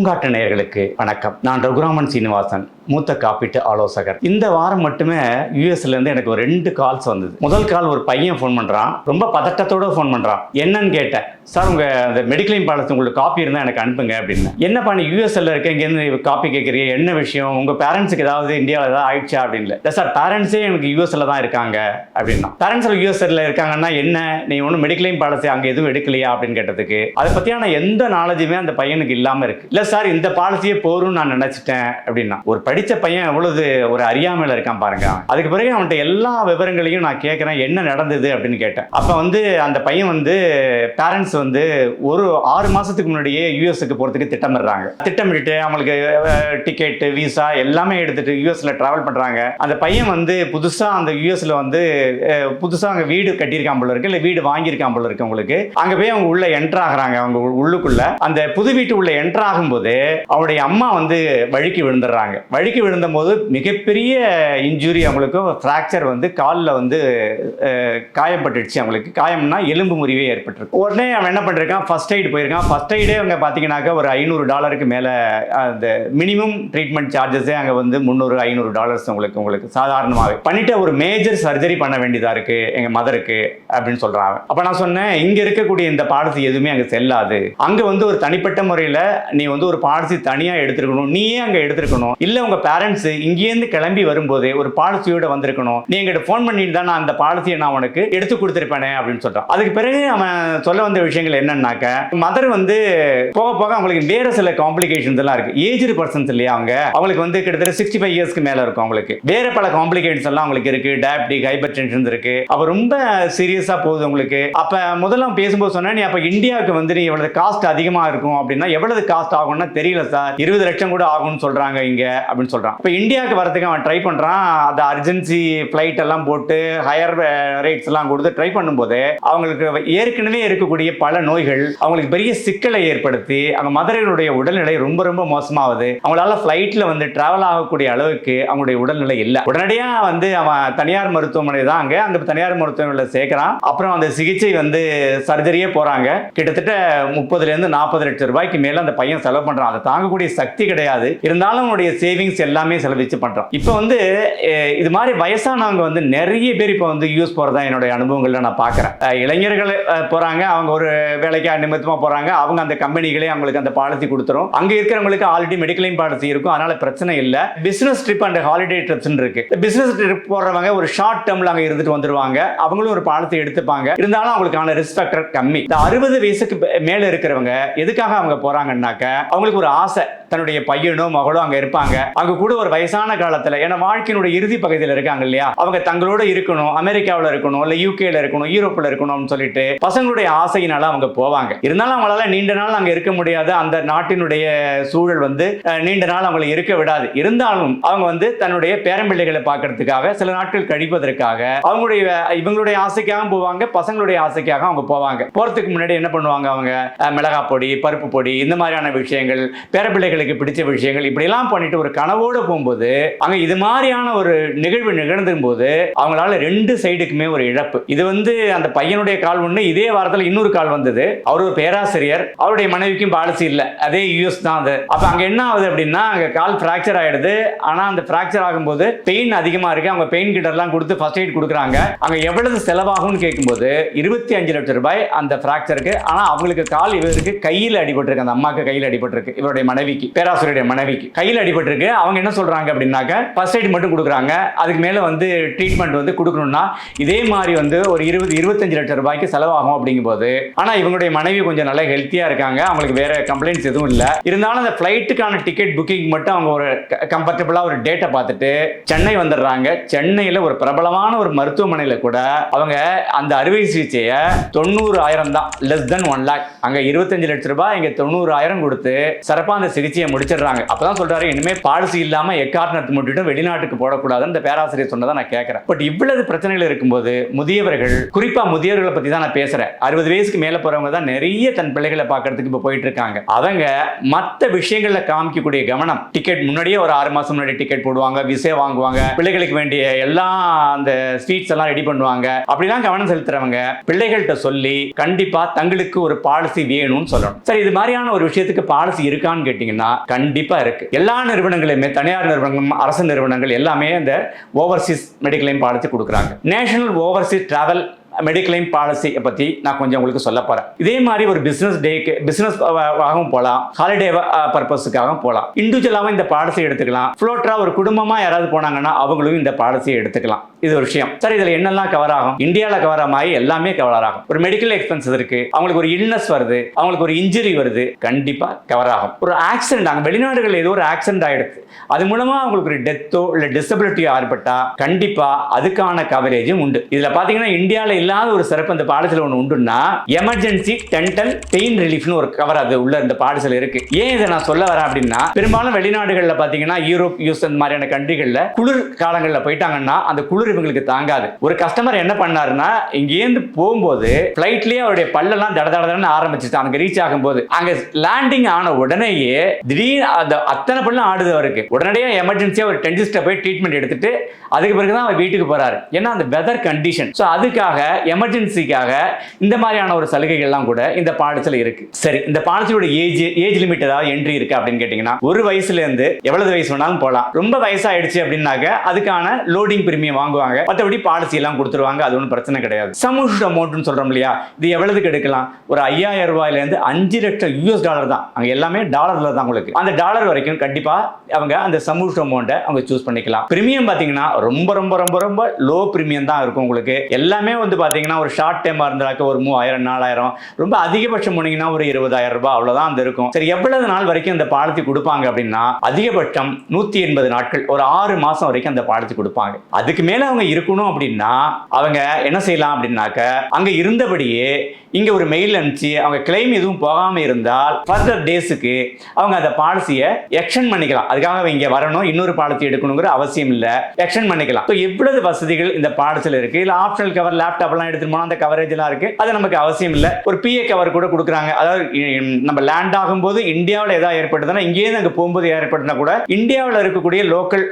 பூங்காட்டு நேயர்களுக்கு வணக்கம். நான் ரகுராமன் சீனிவாசன் மூத்த காப்பீட்டு ஆலோசகர். இந்த வாரம் மட்டுமே யூஎஸ்ல இருந்து எனக்கு ஒரு ரெண்டு கால்ஸ் வந்தது. முதல் கால் ஒரு பையன் ஃபோன் பண்றான். ரொம்ப பதட்டத்தோட ஃபோன் பண்றான். என்னன்னு கேட்டேன். சார் உங்க அந்த மெடிக்ளைம் பாலிசி உங்களுக்கு காப்பி இருந்தால் எனக்கு அனுப்புங்க அப்படின்னு. என்னப்பா நீ யூஎஸ்எல்ல இருக்க இங்கேருந்து காப்பி கேட்குறீங்க என்ன விஷயம்? உங்க பேரண்ட்ஸுக்கு ஏதாவது இந்தியாவில் ஏதாவது ஆயிடுச்சா? அப்படின்னு. இல்லை சார் பேரண்ட்ஸே எனக்கு யூஎஸ்எல்ல தான் இருக்காங்க அப்படின்னா பேரண்ட்ஸ் யூஎஸ்எல்ல இருக்காங்கன்னா என்ன? நீ ஒன்றும் மெடிக்ளைம் பாலிசி அங்கே எதுவும் எடுக்கலையா? அப்படின்னு கேட்டதுக்கு. அதை பற்றியான எந்த நாலேஜுமே அந்த பையனுக்கு இல்லாமல் இருக்கு. இல்லை சார் இந்த பாலிசியே போரும்னு நான் நினச்சிட்டேன் அப்படின்னா ஒரு படித்த பையன் எவ்வளவு ஒரு அறியாமையில் இருக்கான் பாருங்க. அதுக்கு பிறகு அவன்கிட்ட எல்லா விவரங்களையும் நான் கேட்குறேன் என்ன நடந்தது அப்படின்னு கேட்டேன். அப்போ வந்து அந்த பையன் வந்து பேரண்ட்ஸ் வந்து ஒரு ஆறு மாசத்துக்கு முன்னாடியே யூஎஸ்க்கு போகிறதுக்கு திட்டமிடுறாங்க. திட்டமிட்டு அவங்களுக்கு டிக்கெட்டு விசா எல்லாமே எடுத்துட்டு யூஎஸ்ல டிராவல் பண்றாங்க. அந்த பையன் வந்து புதுசா அந்த யூஎஸ்ல வந்து புதுசாக புதுசா அங்க வீடு கட்டியிருக்கான் போல இருக்கு இல்ல வீடு வாங்கியிருக்கான் போல இருக்கு உங்களுக்கு அங்க போய் அவங்க உள்ள என்ட்ராகிறாங்க அவங்க உள்ளுக்குள்ளே உள்ளுக்குள்ள. அந்த புது வீட்டு உள்ள போது ஆகும்போது அவருடைய அம்மா வந்து வழுக்கி விழுந்துடுறாங்க. வழுக்கி விழுந்தபோது மிகப்பெரிய இன்ஜுரி அவங்களுக்கு ஃப்ராக்சர் வந்து காலில் வந்து காயப்பட்டுடுச்சு அவங்களுக்கு. காயம்னா எலும்பு முறிவே ஏற்பட்டிருக்கு. உடனே அவன் என்ன பண்ணிருக்கான்? ஃபர்ஸ்ட் எய்டு போயிருக்கான். ஃபர்ஸ்ட் எய்டே அவங்க பார்த்தீங்கன்னாக்கா ஒரு ஐநூறு டாலருக்கு மேலே அந்த மினிமம் ட்ரீட்மெண்ட் சார்ஜஸே அங்கே வந்து முந்நூறு ஐநூறு டாலர்ஸ் உங்களுக்கு உங்களுக்கு சாதாரணமாகவே பண்ணிட்டு ஒரு மேஜர் சர்ஜரி பண்ண வேண்டியதாக இருக்குது எங்கள் மதருக்கு அப்படின்னு சொல்கிறாங்க அப்போ நான் சொன்னேன் இங்கே இருக்கக்கூடிய இந்த பாலிசி எதுவுமே அங்கே செல்லாது. அங்கே வந்து ஒரு தனிப்பட்ட முறையில் நீ வந்து ஒரு பாலிசி தனியாக எடுத்துருக்கணும். நீயே அங்கே எடுத்துருக்கணும். இல்லை உங்கள் பேரண்ட்ஸ் இங்கேருந்து கிளம்பி வரும்போதே ஒரு பாலிசியோட வந்திருக்கணும். நீ எங்கிட்ட ஃபோன் பண்ணிட்டு தான் நான் அந்த பாலிசியை நான் உனக்கு எடுத்து கொடுத்துருப்பேனே அப்படின்னு சொல்கிறான் அதுக்கு பிறகு அவன் சொல்ல வந்த விஷயங்கள் என்னன்னாக்க மதர் வந்து போக போக அவங்களுக்கு வேற சில காம்ப்ளிகேஷன்ஸ் எல்லாம் இருக்கு. ஏஜ்டு பர்சன்ஸ் இல்லையா அவங்க? அவங்களுக்கு வந்து கிட்டத்தட்ட சிக்ஸ்டி ஃபைவ் இயர்ஸ்க்கு மேல இருக்கும் அவங்களுக்கு. வேற பல காம்ப்ளிகேஷன்ஸ் எல்லாம் அவங்களுக்கு இருக்கு. டயபிட்டிக் ஹைப்பர் டென்ஷன் இருக்கு. அப்ப ரொம்ப சீரியஸா போகுது உங்களுக்கு அப்ப முதல்ல பேசும்போது சொன்னா நீ அப்ப இந்தியாவுக்கு வந்து நீ எவ்வளவு காஸ்ட் அதிகமா இருக்கும்? அப்படின்னா எவ்வளவு காஸ்ட் ஆகும்? ஆகும்னா தெரியல சார் இருபது லட்சம் கூட ஆகும்னு சொல்றாங்க இங்க அப்படின்னு சொல்றான். இப்போ இந்தியாவுக்கு வரதுக்கு அவன் ட்ரை பண்றான். அந்த அர்ஜென்சி ஃபிளைட் எல்லாம் போட்டு ஹையர் ரேட்ஸ் eh, எல்லாம் கொடுத்து ட்ரை பண்ணும்போது அவங்களுக்கு ஏற்கனவே இருக்கக்கூடிய பல நோய்கள் அவங்களுக்கு பெரிய சிக்கலை ஏற்படுத்தி அவங்க மதுரைகளுடைய உடல்நிலை ரொம்ப ரொம்ப மோசமாகுது அவங்களால ஃப்ளைட்டில் வந்து டிராவல் ஆகக்கூடிய அளவுக்கு அவங்களுடைய உடல்நிலை இல்லை. உடனடியாக வந்து அவன் தனியார் மருத்துவமனை தான் அங்கே. அந்த தனியார் மருத்துவமனையில் சேர்க்கிறான். அப்புறம் அந்த சிகிச்சை வந்து சர்ஜரியே போறாங்க. கிட்டத்தட்ட முப்பதுல இருந்து நாற்பது லட்சம் ரூபாய்க்கு மேல அந்த பையன் செலவு பண்றான் அதை தாங்கக்கூடிய சக்தி கிடையாது. இருந்தாலும் அவனுடைய சேவிங்ஸ் எல்லாமே செலவிச்சு பண்றான் இப்போ வந்து இது மாதிரி வயசானவங்க வந்து நிறைய பேர் இப்போ வந்து யூஸ் போறதா என்னுடைய அனுபவங்கள்ல நான் பார்க்குறேன். இளைஞர்கள் போகிறாங்க போறாங்க அவங்க ஒரு வேலைக்கா நிமித்தமா போறாங்க அவங்க அந்த கம்பெனிகளே அவங்களுக்கு அந்த பாலிசி கொடுத்துரும். அங்க இருக்கிறவங்களுக்கு ஆல்ரெடி மெடிக்கலையும் பாலிசி இருக்கும். அதனால பிரச்சனை இல்லை. Business trip and holiday trips இருக்கு. பிசினஸ் ட்ரிப் போறவங்க ஒரு ஷார்ட் டேர்ம்ல அங்க இருந்துட்டு வந்துருவாங்க. அவங்களும் ஒரு பாலிசி எடுத்துப்பாங்க. இருந்தாலும் அவங்களுக்கான ரிஸ்க் ஃபேக்டர் கம்மி. இந்த அறுபது வயசுக்கு மேலே மேல இருக்கிறவங்க எதுக்காக அவங்க போறாங்கன்னாக்க அவங்களுக்கு ஒரு ஆசை. தன்னுடைய பையனோ மகளோ அங்க இருப்பாங்க. அங்க கூட ஒரு வயசான காலத்துல ஏன்னா வாழ்க்கையினுடைய இறுதி பகுதியில் இருக்காங்க இல்லையா? அவங்க தங்களோட இருக்கணும் அமெரிக்காவில் இருக்கணும் இல்ல யூகேல இருக்கணும் யூரோப்ல இருக்கணும்னு சொல்லிட்டு பசங்களுடைய ஆசையினால அவங்க போவாங்க. இருந்தாலும் அவங்களால நீண்ட நாள் அங்க இருக்க முடியாது. அந்த நாட்டினுடைய சூழல் வந்து நீண்ட நாள் அவங்களை இருக்க விடாது. இருந்தாலும் அவங்க வந்து தன்னுடைய பேரம்பிள்ளைகளை பார்க்கறதுக்காக சில நாட்கள் கழிப்பதற்காக அவங்களுடைய இவங்களுடைய ஆசைக்காக போவாங்க பசங்களுடைய ஆசைக்காக அவங்க போவாங்க. போறதுக்கு முன்னாடி என்ன பண்ணுவாங்க அவங்க? மிளகா பொடி பருப்பு பொடி இந்த மாதிரியான விஷயம் விஷயங்கள் பேரப்பிள்ளைகளுக்கு பிடிச்ச விஷயங்கள் இப்படிலாம் பண்ணிட்டு ஒரு கனவோட போகும்போது அங்க இது மாதிரியான ஒரு நிகழ்வு நிகழ்ந்தும் போது அவங்களால ரெண்டு சைடுக்குமே ஒரு இழப்பு. இது வந்து அந்த பையனுடைய கால் ஒண்ணு இதே வாரத்துல இன்னொரு கால் வந்தது. அவர் ஒரு பேராசிரியர் அவருடைய மனைவிக்கும் பாலிசி இல்ல. அதே யூஎஸ் தான் அது. அப்போ அங்க என்ன ஆகுது அப்படின்னா அங்க கால் ஃப்ராக்சர் ஆயிடுது. ஆனா அந்த ஃப்ராக்சர் ஆகும்போது பெயின் அதிகமா இருக்கு. அவங்க பெயின் கிட்ட எல்லாம் கொடுத்து ஃபர்ஸ்ட் எய்ட் கொடுக்குறாங்க. அங்க எவ்வளவு செலவாகும்னு கேட்கும்போது இருபத்தி அஞ்சு லட்சம் ரூபாய் அந்த ஃப்ராக்சருக்கு ஆனா அவங்களுக்கு கால் இவருக்கு கையில் அடிபட்டிருக்கு. அந்த அம்மாக்கு கையில் அடிபட்டிருக்கு இவருடைய மனைவிக்கு பேராசிரியருடைய மனைவிக்கு. கையில் அடிபட்டிருக்கு. அவங்க என்ன சொல்றாங்க அப்படின்னாக்க ஃபர்ஸ்ட் எய்ட் மட்டும் கொடுக்குறாங்க. அதுக்கு மேலே வந்து ட்ரீட்மெண்ட் வந்து கொடுக்கணும்னா இதே மாதிரி வந்து ஒரு இருபது இருபத்தஞ்சு லட்சம் ரூபாய்க்கு செலவாகும் அப்படிங்கும்போது ஆனால் இவங்களுடைய மனைவி கொஞ்சம் நல்லா ஹெல்த்தியாக இருக்காங்க. அவங்களுக்கு வேற கம்ப்ளைண்ட்ஸ் எதுவும் இல்லை. இருந்தாலும் அந்த ஃப்ளைட்டுக்கான டிக்கெட் புக்கிங் மட்டும் அவங்க ஒரு கம்ஃபர்டபுளாக ஒரு டேட்டை பார்த்துட்டு சென்னை வந்துடுறாங்க. சென்னையில் ஒரு பிரபலமான ஒரு மருத்துவமனையில் கூட அவங்க அந்த அறுவை சிகிச்சையை தொண்ணூறு ஆயிரம் தான் லெஸ் தென் ஒன் லேக் அங்கே இருபத்தஞ்சு லட்சம் ரூபாய் இங்கே தொண்ணூறு ஆயிரம் கொடுத்து சிறப்பா அந்த சிகிச்சையை முடிச்சிடுறாங்க. அப்பதான் சொல்றாரு இனிமே பாலிசி இல்லாம எக்காரணத்தை முட்டிட்டு வெளிநாட்டுக்கு போடக்கூடாதுன்னு இந்த பேராசிரியர் சொன்னதை நான் கேட்கறேன். பட் இவ்வளவு பிரச்சனைகள் இருக்கும்போது முதியவர்கள் குறிப்பா முதியவர்களை பத்தி தான் நான் பேசுறேன். அறுபது வயசுக்கு மேல போறவங்க தான் நிறைய தன் பிள்ளைகளை பாக்குறதுக்கு இப்ப போயிட்டு இருக்காங்க. அவங்க மற்ற விஷயங்கள்ல காமிக்கக்கூடிய கவனம் டிக்கெட் முன்னாடியே ஒரு ஆறு மாசம் முன்னாடி டிக்கெட் போடுவாங்க விசே வாங்குவாங்க பிள்ளைகளுக்கு வேண்டிய எல்லா அந்த ஸ்வீட்ஸ் எல்லாம் ரெடி பண்ணுவாங்க. அப்படிலாம் கவனம் செலுத்துறவங்க பிள்ளைகள்கிட்ட சொல்லி கண்டிப்பா தங்களுக்கு ஒரு பாலிசி வேணும்னு சொல்லணும். சரி இது மாதிரியான ஒரு விஷயத்துக்கு பாலிசி இருக்கான்னு கேட்டிங்கன்னா கண்டிப்பாக இருக்கு. எல்லா நிறுவனங்களையுமே தனியார் நிறுவனங்கள் அரசு நிறுவனங்கள் எல்லாமே இந்த ஓவர்சீஸ் மெடிக்கலையும் பாலிசி கொடுக்குறாங்க. நேஷனல் ஓவர்சீஸ் டிராவல் மெடிக்ளைம் பாலிசியை பற்றி நான் கொஞ்சம் உங்களுக்கு சொல்ல போகிறேன் இதே மாதிரி ஒரு பிஸ்னஸ் டேக்கு பிஸ்னஸ் ஆகவும் போகலாம் ஹாலிடே பர்பஸுக்காகவும் போகலாம் இண்டிவிஜுவலாகவும் இந்த பாலிசியை எடுத்துக்கலாம். ஃப்ளோட்டராக ஒரு குடும்பமாக யாராவது போனாங்கன்னா அவங்களும் இந்த பாலிசியை எடுத்துக்கலாம். இது ஒரு விஷயம். சார் இதில் என்னெல்லாம் கவர் ஆகும்? இந்தியாவில் கவர் ஆகி எல்லாமே கவர் ஆகும். ஒரு மெடிக்கல் எக்ஸ்பென்சஸ் இருக்கு. அவங்களுக்கு ஒரு இல்னஸ் வருது. அவங்களுக்கு ஒரு இன்ஜுரி வருது. கண்டிப்பாக கவர் ஆகும். ஒரு ஆக்சிடென்ட் அங்கே வெளிநாடுகளில் ஏதோ ஒரு ஆக்சிடென்ட் ஆயிடுது அது மூலமா அவங்களுக்கு ஒரு டெத்தோ இல்லை டிசபிலிட்டியோ ஏற்பட்டா கண்டிப்பா அதுக்கான கவரேஜும் உண்டு. இதுல பாத்தீங்கன்னா இந்தியாவில் இல்லாத ஒரு சிறப்பு இந்த பாலிசியில் ஒன்று உண்டுன்னா எமர்ஜென்சி டென்டல் பெயின் ரிலீஃப்னு ஒரு கவர் அது உள்ள இந்த பாலிசியில் இருக்கு. ஏன் இதை நான் சொல்ல வரேன் அப்படின்னா பெரும்பாலும் வெளிநாடுகளில் பாத்தீங்கன்னா யூரோப் யூஸ் அந்த மாதிரியான கண்ட்ரிகளில் குளிர் காலங்களில் போயிட்டாங்கன்னா அந்த குளிர் இவங்களுக்கு தாங்காது. ஒரு கஸ்டமர் என்ன பண்ணாருன்னா இங்கேருந்து போகும்போது ஃப்ளைட்லயே அவருடைய பல்லெல்லாம் தட தட தடன்னு அங்க ரீச் ஆகும்போது. அங்க லேண்டிங் ஆன உடனேயே திடீர்னு அந்த அத்தனை பல்லும் ஆடுது அவருக்கு. உடனடியாக எமர்ஜென்சியாக ஒரு டென்டிஸ்ட்டை போய் ட்ரீட்மெண்ட் எடுத்துட்டு அதுக்கு பிறகு தான் அவர் வீட்டுக்கு போறாரு. ஏன்னா அந்த வெதர் கண்டிஷன் ஸோ அதுக்காக எமர்ஜென்சிக்காக இந்த மாதிரியான ஒரு சலுகைகள்லாம் கூட இந்த பாலிசியில் இருக்கு. சரி இந்த பாலிசியோட ஏஜ் ஏஜ் லிமிட் ஏதாவது என்ட்ரி இருக்கு அப்படின்னு கேட்டிங்கன்னா ஒரு வயசுல இருந்து எவ்வளவு வயசு வேணாலும் போகலாம் ரொம்ப வயசாயிடுச்சு அப்படின்னாக்க அதுக்கான லோடிங் பிரிமியம் வாங்குவாங்க மற்றபடி பாலிசி எல்லாம் கொடுத்துருவாங்க. அது ஒன்றும் பிரச்சனை கிடையாது. சமூக அமௌண்ட்னு சொல்கிறோம் இல்லையா? இது எவ்வளவுக்கு எடுக்கலாம்? ஒரு ஐயாயிரம் ரூபாயிலேருந்து அஞ்சு லட்சம் யூஎஸ் டாலர் தான். அங்கே எல்லாமே டாலரில் தான் உங்களுக்கு. அந்த டாலர் வரைக்கும் கண்டிப்பாக அவங்க அந்த சமூக அமௌண்ட்டை அவங்க சூஸ் பண்ணிக்கலாம். ப்ரீமியம் பார்த்தீங்கன்னா ரொம்ப ரொம்ப ரொம்ப ரொம்ப லோ ப்ரீமியம் தான் இருக்கும் உங்களுக்கு. எல்லாமே வந்து பார்த்தீங்கன்னா ஒரு ஷார்ட் டைமாக இருந்தாக்க ஒரு மூவாயிரம் நாலாயிரம். ரொம்ப அதிகபட்சம் போனீங்கன்னா ஒரு இருபதாயிரம் ரூபாய் அவ்வளோதான் அந்த இருக்கும். சரி எவ்வளவு நாள் வரைக்கும் இந்த பாலத்தி கொடுப்பாங்க அப்படின்னா அதிகபட்சம் நூற்றி எண்பது நாட்கள் ஒரு ஆறு மாதம் வரைக்கும் அந்த பாலத்தி கொடுப்பாங்க. அதுக்கு மேலே அவங்க இருக்கணும் அப்படின்னா அவங்க என்ன செய்யலாம் அப்படின்னாக்க அங்க இருந்தபடியே இங்கே ஒரு மெயில் அனுப்பிச்சு அவங்க கிளைம் எதுவும் போகாமல் இருந்தால் ஃபர்தர் டேஸுக்கு அவங்க அந்த பாலிசியை எக்ஷன் பண்ணிக்கலாம். அதுக்காக அவங்க வரணும் இன்னொரு பாலிசி எடுக்கணுங்கிற அவசியம் இல்லை. எக்ஷன் பண்ணிக்கலாம். ஸோ எவ்வளவு வசதிகள் இந்த பாலிசியில் இருக்கு? இல்லை ஆப்ஷனல் கவர் லேப்டாப்லாம் எடுத்துட்டு போனால் அந்த கவரேஜ்லாம் இருக்குது இருக்கு? அது நமக்கு அவசியம் இல்லை. ஒரு பிஏ கவர் கூட கொடுக்குறாங்க. அதாவது நம்ம லேண்ட் ஆகும்போது இந்தியாவில் எதாவது ஏற்பட்டதுன்னா இங்கேயிருந்து அங்கே போகும்போது ஏற்பட்டுனா கூட இந்தியாவில் இருக்கக்கூடிய லோக்கல்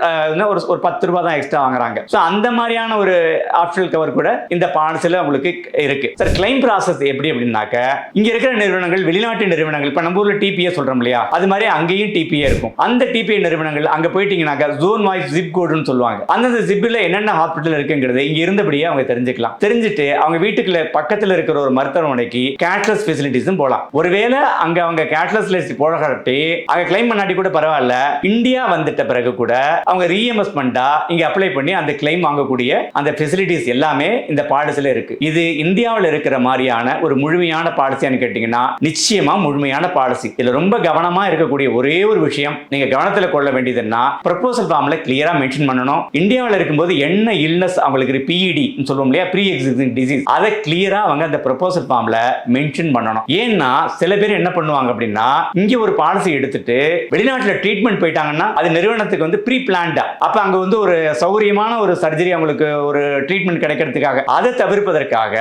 ஒரு ஒரு பத்து ரூபா தான் எக்ஸ்ட்ரா வாங்குறாங்க. ஸோ அந்த மாதிரியான ஒரு ஆப்ஷனல் கவர் கூட இந்த பாலிசியில் உங்களுக்கு இருக்கு. சார் கிளைம் ப்ராசஸ் எப்படி அப்படின்னாக்க இங்க இருக்கிற நிறுவனங்கள் வெளிநாட்டு நிறுவனங்கள் இப்போ நம்ம ஊர்ல டிபிஏ சொல்றோம் இல்லையா? அது மாதிரி அங்கேயும் டிபிஏ இருக்கும். அந்த டிபிஏ நிறுவனங்கள் அங்க போயிட்டீங்கன்னாக்க ஜோன் வாய்ஸ் ஜிப் கோடுன்னு சொல்லுவாங்க. அந்தந்த ஜிப்பில் என்னென்ன ஹாஸ்பிட்டல் இருக்குங்கிறது இங்க இருந்தபடியே அவங்க தெரிஞ்சுக்கலாம். தெரிஞ்சுட்டு அவங்க வீட்டுக்குள்ள பக்கத்துல இருக்கிற ஒரு மருத்துவமனைக்கு கேஷ்லெஸ் ஃபெசிலிட்டிஸும் போகலாம் ஒருவேளை அங்க அவங்க கேஷ்லெஸ் லிஸ்ட் போடக்காட்டி அங்க கிளைம் பண்ணாட்டி கூட பரவாயில்ல. இந்தியா வந்துட்ட பிறகு கூட அவங்க ரீஎம்எஸ்மெண்டா இங்க அப்ளை பண்ணி அந்த கிளைம் வாங்கக்கூடிய அந்த ஃபெசிலிட்டிஸ் எல்லாமே இந்த பாலிசில இருக்கு. இது இந்தியாவில் இருக்கிற மாதிரியான ஒரு முழுமையான பாலிசியான்னு கேட்டீங்கன்னா நிச்சயமா முழுமையான பாலிசி. இதுல ரொம்ப கவனமா இருக்கக்கூடிய ஒரே ஒரு விஷயம் நீங்க கவனத்தில் கொள்ள வேண்டியதுன்னா ப்ரப்போசல் ஃபார்ம்ல கிளியரா மென்ஷன் பண்ணணும். இந்தியாவில் இருக்கும்போது என்ன இல்னஸ் அவங்களுக்கு பிஇடி சொல்லுவோம் இல்லையா? ப்ரீ எக்ஸிஸ்டிங் டிசீஸ் அதை கிளியரா அவங்க அந்த ப்ரப்போசல் ஃபார்ம்ல மென்ஷன் பண்ணணும். ஏன்னா சில பேர் என்ன பண்ணுவாங்க அப்படின்னா இங்க ஒரு பாலிசி எடுத்துட்டு வெளிநாட்டில் ட்ரீட்மெண்ட் போயிட்டாங்கன்னா அது நிறுவனத்துக்கு வந்து ப்ரீ பிளான்டா அப்ப அங்க வந்து ஒரு சௌகரியமான ஒரு சர்ஜரி அவங்களுக்கு ஒரு ட்ரீட்மெண்ட் கிடைக்கிறதுக்காக. அதை தவிர்ப்பதற்காக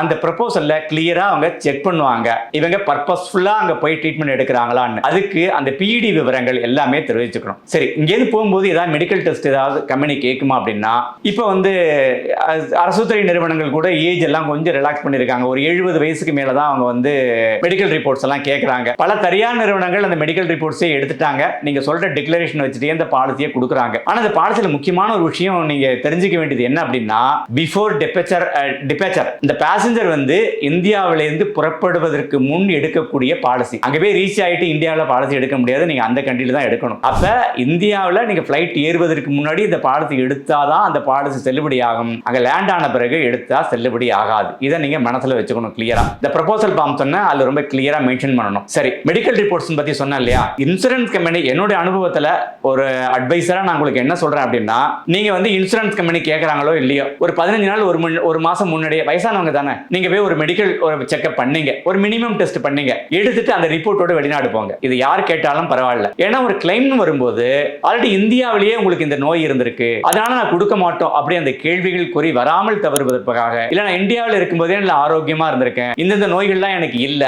அந்த ப்ரொபோசல்ல கிளியர் அவங்க செக் பண்ணுவாங்க. இவங்க பர்பஸ்ஃபுல்லா அங்க போய் ட்ரீட்மெண்ட் எடுக்கிறாங்களான்னு. அதுக்கு அந்த பிஇடி விவரங்கள் எல்லாமே தெரிவிச்சுக்கணும். சரி இங்கேருந்து போகும்போது ஏதாவது மெடிக்கல் டெஸ்ட் ஏதாவது கம்பெனி கேட்குமா அப்படின்னா இப்போ வந்து அரசு அரசுத்துறை நிறுவனங்கள் கூட ஏஜ் எல்லாம் கொஞ்சம் ரிலாக்ஸ் பண்ணியிருக்காங்க. ஒரு எழுபது வயசுக்கு மேலதான் அவங்க வந்து மெடிக்கல் ரிப்போர்ட்ஸ் எல்லாம் கேட்குறாங்க. பல தனியார் நிறுவனங்கள் அந்த மெடிக்கல் ரிப்போர்ட்ஸே எடுத்துட்டாங்க. நீங்க சொல்ற டிக்ளரேஷன் வச்சுட்டே இந்த பாலிசியை கொடுக்குறாங்க. ஆனா அந்த பாலிசியில் முக்கியமான ஒரு விஷயம் நீங்க தெரிஞ்சுக்க வேண்டியது என்ன அப்படின்னா பிஃபோர் டிபேச்சர் டிபேச்சர் இந்த பேசஞ்சர் வந்து இந்தியாவிலேருந்து புறப்படுவதற்கு முன் எடுக்கக்கூடிய பாலிசி அங்கே போய் ரீச் ஆகிட்டு இந்தியாவில் பாலிசி எடுக்க முடியாது. நீங்கள் அந்த கண்ட்ரியில் தான் எடுக்கணும். அப்போ இந்தியாவில் நீங்கள் ஃப்ளைட் ஏறுவதற்கு முன்னாடி இந்த பாலிசி எடுத்தால் தான் அந்த பாலிசி செல்லுபடி ஆகும். அங்கே லேண்ட் ஆன பிறகு எடுத்தால் செல்லுபடி ஆகாது. இதை நீங்கள் மனசில் வச்சுக்கணும் கிளியராக இந்த ப்ரொபோசல் ஃபார்ம் சொன்னால் அதில் ரொம்ப கிளியராக மென்ஷன் பண்ணணும். சரி மெடிக்கல் ரிப்போர்ட்ஸ் பற்றி சொன்னேன் இல்லையா? இன்சூரன்ஸ் கம்பெனி என்னுடைய அனுபவத்தில் ஒரு அட்வைஸராக நான் உங்களுக்கு என்ன சொல்கிறேன் அப்படின்னா நீங்கள் வந்து இன்சூரன்ஸ் கம்பெனி கேட்குறாங்களோ இல்லையோ ஒரு பதினஞ்சு நாள் ஒரு முன் ஒரு மாதம் முன்னாடியே வயசானவங்க தானே நீங்கள் போய் ஒரு மெடிக்கல் ஒரு செக்அப் பண்ணீங்க. ஒரு மினிமம் டெஸ்ட் பண்ணீங்க. எடுத்துட்டு அந்த ரிப்போர்ட்டோட வெளிநாடு போங்க. இது யார் கேட்டாலும் பரவாயில்ல. ஏன்னா ஒரு கிளைம்னு வரும்போது ஆல்ரெடி இந்தியாவிலேயே உங்களுக்கு இந்த நோய் இருந்திருக்கு. அதனால நான் கொடுக்க மாட்டோம் அப்படி அந்த கேள்விகள் குறி வராமல் தவறுவதற்காக. இல்ல நான் இந்தியாவில் இருக்கும்போதே நான் ஆரோக்கியமா இருந்திருக்கேன். இந்தந்த நோய்கள்லாம் எனக்கு இல்ல.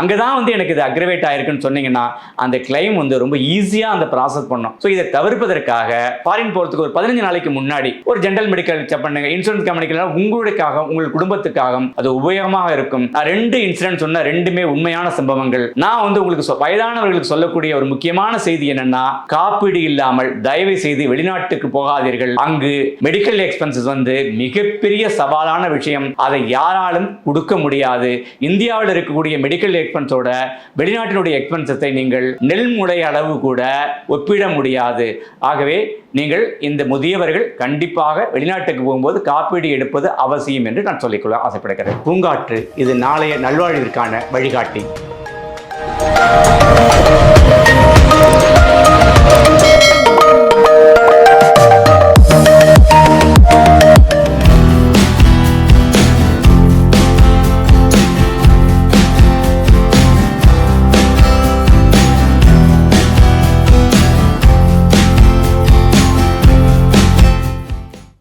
அங்கதான் வந்து எனக்கு இது அக்ரவேட் ஆயிருக்குன்னு சொன்னீங்கன்னா அந்த கிளைம் வந்து ரொம்ப ஈஸியா அந்த ப்ராசஸ் பண்ணும். ஸோ இதை தவிர்ப்பதற்காக ஃபாரின் போறதுக்கு ஒரு பதினஞ்சு நாளைக்கு முன்னாடி ஒரு ஜென்ரல் மெடிக்கல் செக் பண்ணுங்க. இன்சூரன்ஸ் கம்பெனிகள் உங்களுக்காக உங்கள் குடும்பத்துக்காகவும் அது உபயோகமாக இருக்கும். நான் ரெண்டு இன்சிடென்ட் சொன்ன ரெண்டுமே உண்மையான சம்பவங்கள். நான் வந்து உங்களுக்கு சொ- வயதானவர்களுக்கு சொல்லக்கூடிய ஒரு முக்கியமான செய்தி என்னன்னா காப்பீடு இல்லாமல் தயவு செய்து வெளிநாட்டுக்கு போகாதீர்கள். அங்கு மெடிக்கல் எக்ஸ்பென்சஸ் வந்து மிகப்பெரிய சவாலான விஷயம். அதை யாராலும் கொடுக்க முடியாது. இந்தியாவில் இருக்கக்கூடிய மெடிக்கல் எக்ஸ்பென்ஸோட வெளிநாட்டினுடைய எக்ஸ்பென்சஸை நீங்கள் நெல்முடை அளவு கூட ஒப்பிட முடியாது. ஆகவே நீங்கள் இந்த முதியவர்கள் கண்டிப்பாக வெளிநாட்டுக்கு போகும்போது காப்பீடு எடுப்பது அவசியம் என்று நான் சொல்லிக்கொள்ள ஆசைப்படுகிறேன். பூங்காற்று இது நாளைய நல்வாழ்விற்கான வழிகாட்டி.